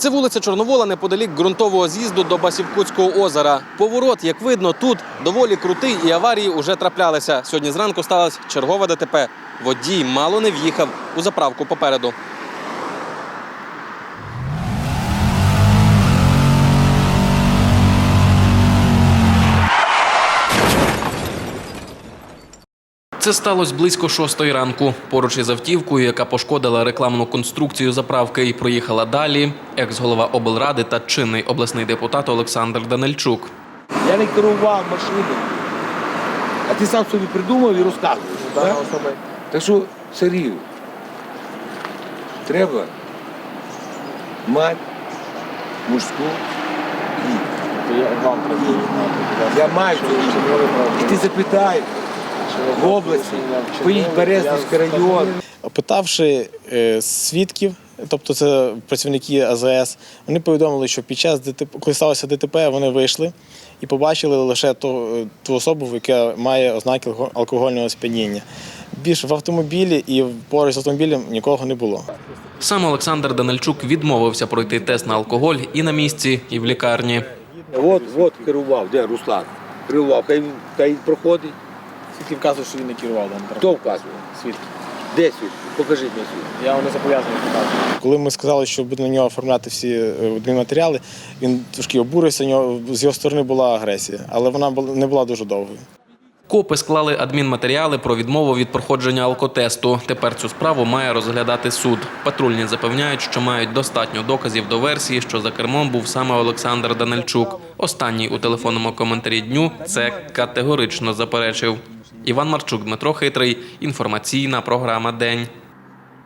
Це вулиця Чорновола неподалік ґрунтового з'їзду до Басівкутського озера. Поворот, як видно, тут доволі крутий і аварії уже траплялися. Сьогодні зранку сталася чергова ДТП. Водій мало не в'їхав у заправку попереду. Це сталося близько шостої ранку. Поруч із автівкою, яка пошкодила рекламну конструкцію заправки і проїхала далі. Екс-голова облради та чинний обласний депутат Олександр Данильчук. Я не керував машиною. А ти сам собі придумав і розказуєш. так? Так що, Сергію, треба мати мужську. Я маю. І ти запитай в області, поїдь Березнівський район. Опитавши е, свідків, тобто це працівники АЗС, вони повідомили, що під час ДТП, коли сталося ДТП, вони вийшли і побачили лише ту, ту особу, яка має ознаки алкогольного сп'яніння. Більше в автомобілі і поруч з автомобілем нікого не було. Сам Олександр Данильчук відмовився пройти тест на алкоголь і на місці, і в лікарні. От, от керував, де Руслан? Керував, хай хай проходить. Свідки вказують, що він не керував даним Хто вказує? свідки. Де світ? Покажіть мені світ. Я не зобов'язаний показувати. Коли ми сказали, що будемо на нього оформляти всі е, адмінматеріали, він трошки обурився, нього з його сторони була агресія, але вона була- не була дуже довгою. Копи склали адмінматеріали про відмову від проходження алкотесту. Тепер цю справу має розглядати суд. Патрульні запевняють, що мають достатньо доказів до версії, що за кермом був саме Олександр Данильчук. Останній у телефонному коментарі дню це категорично заперечив. Іван Марчук, Дмитро Хитрий. Інформаційна програма День.